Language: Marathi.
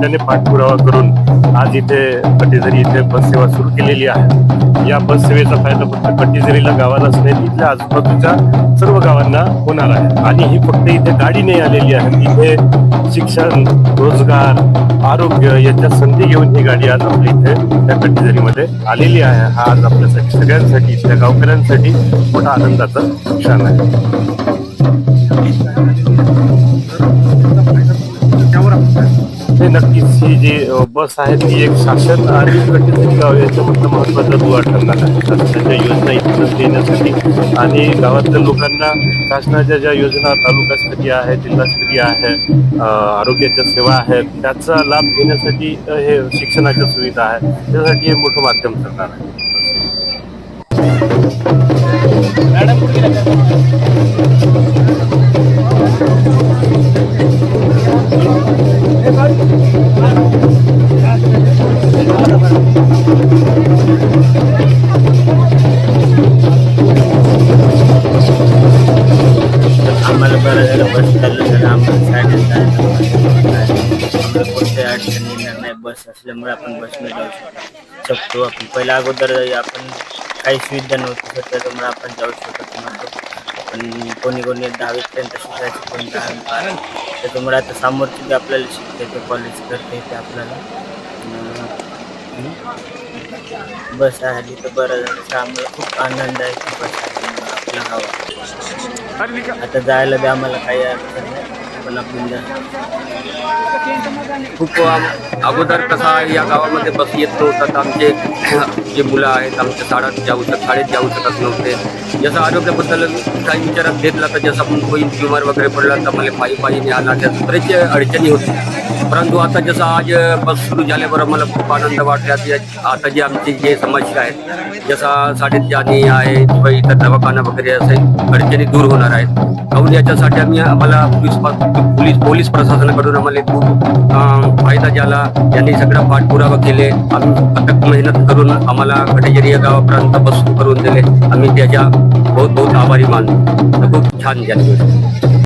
त्याने पाठपुरावा करून आज इथे कटीझरी इथे बस सेवा सुरू केलेली आहे. या बससेवेचा फायदा फक्त कटीझरीला गावालाच नाही इथल्या आजूबाजूच्या सर्व गावांना होणार आहे. आणि ही फक्त इथे गाडी नाही आलेली आहे इथे शिक्षण रोजगार आरोग्य याच्या संधी घेऊन ही गाडी आज आपल्या इथे त्या कटीझरीमध्ये आलेली आहे. हा आज आपल्यासाठी सगळ्यांसाठी इथल्या गावकऱ्यांसाठी मोठा आनंदाचा क्षण आहे. नक्कीच ही जी बस आहे ती एक शासन आणि कटेझरी गाव याच्यामधलं महत्त्वाचा दुवा ठरणार आहे. शासनाच्या योजना इथूनच देण्यासाठी आणि गावातल्या लोकांना शासनाच्या ज्या योजना तालुकास्तरीय आहे जिल्हास्तरीय आहे आरोग्याच्या सेवा आहेत त्याचा लाभ घेण्यासाठी हे शिक्षणाच्या सुविधा आहे त्यासाठी हे मोठं माध्यम ठरणार आहे. आम्हाला बरं झालं बस चालू झालं. आम्हाला सायकल आम्हाला कोणत्या अडचणी येणार नाही. बस असल्यामुळे आपण बसने जाऊ शकतो. शकतो आपण पहिल्या अगोदर आपण काही सुविधा नव्हती तर त्याच्यामुळे आपण जाऊ शकत नव्हतो. पण कोणी कोणी दहावीपर्यंत शिकायचं कोणी दहावी बारावी. त्याच्यामुळे आता समोरचे आपल्याला शिकते ते कॉलेज करते ते आपल्याला बस आली तर बरं झालं. आम्हाला खूप आनंद आहे की बस आली. आपल्या गावात आता जायला बी आम्हाला काही अडचण नाही. पण आपण खूप अगोदर कसा या गावामध्ये बस येत नव्हता. तर आमचे जे मुलं आहेत आमच्या शाळेत जाऊ शकत शाळेत जाऊ शकत नव्हते. जसं आरोग्याबद्दल काही विचारात घेतला तर जसं आपण कोणी बिमार वगैरे पडला तर मला पायी पायी न्यायला त्या बरेचसे अडचणी होती. परंतु आता जसं आज बस सुरू झाल्यावर मला खूप आनंद वाटला. की आता जी आमची जे समस्या आहेत जसा शाळेत जाणी आहे किंवा इतर दवाखाना वगैरे असे अडचणी दूर होणार आहेत. म्हणून याच्यासाठी आम्ही आम्हाला पोलीस पोलीस पोलीस प्रशासनाकडून आम्हाला खूप फायदा झाला. त्यांनी सगळा पाठपुरावा केले. आम्ही अथक मेहनत करून आम्हाला कटेजरी या गावापर्यंत बस करून दिले. आम्ही त्याच्या बहुत बहुत आभारी मानतो. तर खूप छान झाली